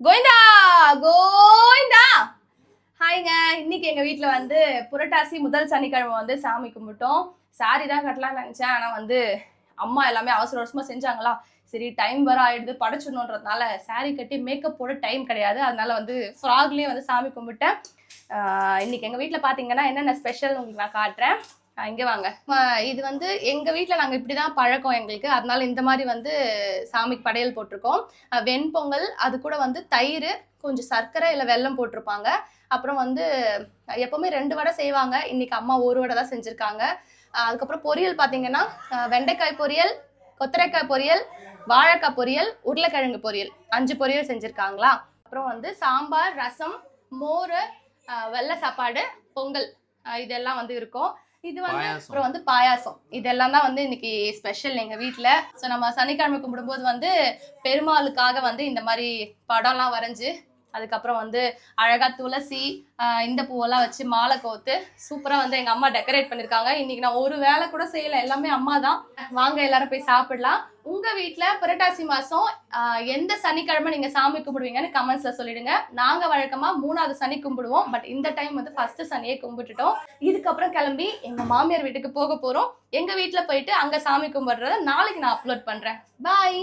கோவிந்தா! கோவிந்தா! ஹாய்ங்க. இன்னைக்கு எங்க வீட்டில் வந்து புரட்டாசி முதல் சனிக்கிழமை வந்து சாமி கும்பிட்டோம். சாரி தான் கட்டலாம்னு நினைச்சேன். ஆனா வந்து அம்மா எல்லாமே அவசர அவசரமா செஞ்சாங்களா? சரி டைம் வர ஆயிடுது. படைச்சிடணுன்றதுனால சாரி கட்டி மேக்கப் போட டைம் கிடையாது. அதனால வந்து ஃப்ராக்லேயே வந்து சாமி கும்பிட்டேன். இன்னைக்கு எங்க வீட்டில் பாத்தீங்கன்னா என்னென்ன ஸ்பெஷல் உங்களுக்கு நான் காட்டுறேன். இங்க வாங்க. இது வந்து எங்க வீட்டுல நாங்க இப்படிதான் பழக்கம் எங்களுக்கு. அதனால இந்த மாதிரி வந்து சாமிக்கு படையல் போட்டிருக்கோம். வெண்பொங்கல் அது கூட வந்து தயிர் கொஞ்சம் சர்க்கரை இல்லை வெல்லம் போட்டிருப்பாங்க. அப்புறம் வந்து எப்பவுமே ரெண்டு வடை செய்வாங்க. இன்னைக்கு அம்மா ஒரு வடை தான் செஞ்சுருக்காங்க அதுக்கப்புறம் பொரியல் பார்த்தீங்கன்னா வெண்டைக்காய் பொரியல் கொத்தரைக்காய் பொரியல் வாழைக்காய் பொரியல் உருளைக்கிழங்கு பொரியல். அஞ்சு பொரியல் செஞ்சுருக்காங்களா? அப்புறம் வந்து சாம்பார் ரசம் மோர் வெள்ளை சாப்பாடு பொங்கல் இதெல்லாம் வந்து இருக்கும். இது வந்து. அப்புறம் வந்து பாயாசம் இதெல்லாம் தான் வந்து இன்னைக்கு ஸ்பெஷல் எங்க வீட்ல ஸோ நம்ம சனிக்கிழமை கும்பிடும்போது வந்து பெருமாளுக்காக வந்து இந்த மாதிரி படம்லாம் வரைஞ்சு அதுக்கப்புறம் வந்து அழகா துளசி இந்த பூவெல்லாம் வச்சு மாலை கோத்து சூப்பரா வந்து எங்க அம்மா டெக்கரேட் பண்ணிருக்காங்க. இன்னைக்கு நான் ஒரு வேலை கூட செய்யல எல்லாமே அம்மா தான். வாங்க எல்லாரும் போய் சாப்பிடலாம். உங்க வீட்டில் புரட்டாசி மாசம் எந்த சனிக்கிழமை நீங்க சாமி கும்பிடுவீங்கன்னு கமெண்ட்ஸ்ல சொல்லிடுங்க. நாங்க வழக்கமா மூணாவது சனி கும்பிடுவோம். பட் இந்த டைம் வந்து ஃபர்ஸ்ட் சனியே கும்பிட்டுட்டோம். இதுக்கப்புறம் கிளம்பி எங்க மாமியார் வீட்டுக்கு போக போறோம். எங்க வீட்டில் போயிட்டு அங்க சாமி கும்பிடுறத நாளைக்கு நான் அப்லோட் பண்றேன். பாய்